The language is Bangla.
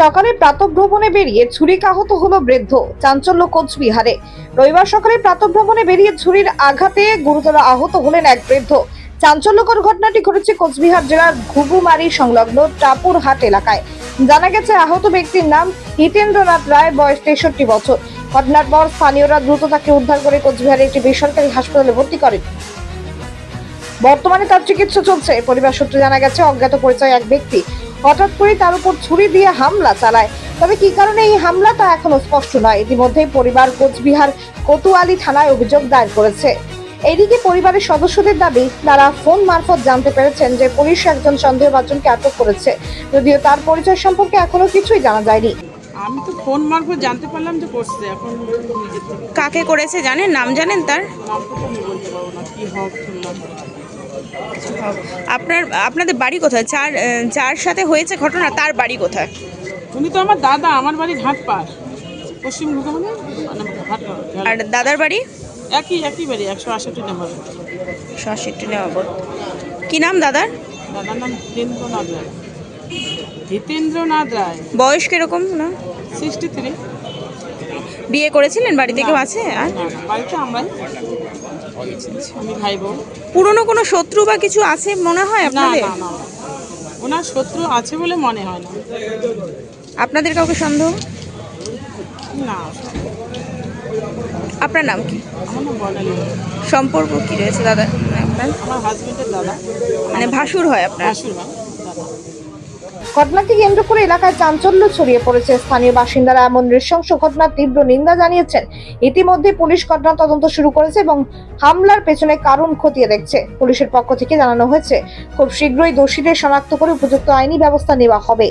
সকালে প্রাতভ্রমণে বেরিয়ে ছুরিকাহত হলো বৃদ্ধ। চাঞ্চল্য কোচবিহারে রবিবার সকালে প্রাতভ্রমণে বেরিয়ে ছুরির আঘাতে গুরুতর আহত হলেন এক বৃদ্ধ। চাঞ্চল্যকর ঘটনাটি ঘটেছে কোচবিহার জেলার ঘুঘুমারি সংলগ্ন টাপুরহাট এলাকায়। জানা গেছে, আহত ব্যক্তির নাম হিতেন্দ্রনাথ রায়, বয়স তেষট্টি বছর। ঘটনার পর স্থানীয়রা দ্রুত তাকে উদ্ধার করে কোচবিহারের একটি বেসরকারি হাসপাতালে ভর্তি করেন। বর্তমানে তার চিকিৎসা চলছে। পরিবার সূত্রে জানা গেছে, অজ্ঞাত পরিচয় এক ব্যক্তি। হঠাৎ করে তার উপর ছুরি দিয়ে হামলা চালায়। তবে কি কারণে এই হামলা তা এখনও স্পষ্ট নয়। ইতিমধ্যে পরিবার কোচবিহার কোতুয়ালি থানায় অভিযোগ দায়ের করেছে। এদিকে পরিবারের সদস্যদের দাবি, তারা ফোন মারফত জানতে পেরেছেন যে পুলিশ একজন সন্দেহভাজনকে আটক করেছে। যদিও তার পরিচয় সম্পর্কে এখনও কিছুই জানা যায়নি। আমি তো ফোন মারফত জানতে পারলাম যে করছে এখন কাকে করেছে জানেন? নাম জানেন তার? আপনার আপনাদের বাড়ি কোথায়? চার চার সাথে হয়েছে ঘটনা তার বাড়ি কোথায়? উনি তো আমার দাদা আমার বাড়ি ঘাটপাড় পশ্চিম ঘুঘামনি মানে আর দাদার বাড়ি? একই একই বাড়ি একশো আষট্টি নম্বর ষষ্ঠী নবাবত কি নাম দাদার? দাদার নাম হিতেন্দ্রনাথ রায়। বয়স কীরকম না সিক্সটি থ্রি বিয়ে করেছিলেন? বাড়িতে কেউ আছে আর? বাড়িতে আমরাই। আমি ভাই বোন পুরনো কোনো শত্রু বা কিছু আছে মনে হয় আপনাদের? না না ওনার শত্রু আছে বলে মনে হয় না। আপনাদের কাউকে সন্দেহ? না। আপনার নাম কি? সম্পর্ক কি রয়েছে দাদা? আপনার আমার হাজবেন্ডের দাদা। মানে ভাসুর হয় আপনার? ভাই দাদা ঘটনাকে কেন্দ্র করে এলাকায় চাঞ্চল্য ছড়িয়ে পড়েছে। স্থানীয় বাসিন্দারা এমন নৃশংস ঘটনার তীব্র নিন্দা জানিয়েছেন। ইতিমধ্যে পুলিশ ঘটনা তদন্ত শুরু করেছে এবং হামলার পেছনে কারণ খতিয়ে দেখছে। পুলিশের পক্ষ থেকে জানানো হয়েছে, খুব শীঘ্রই দোষীদের শনাক্ত করে উপযুক্ত আইনি ব্যবস্থা নেওয়া হবে।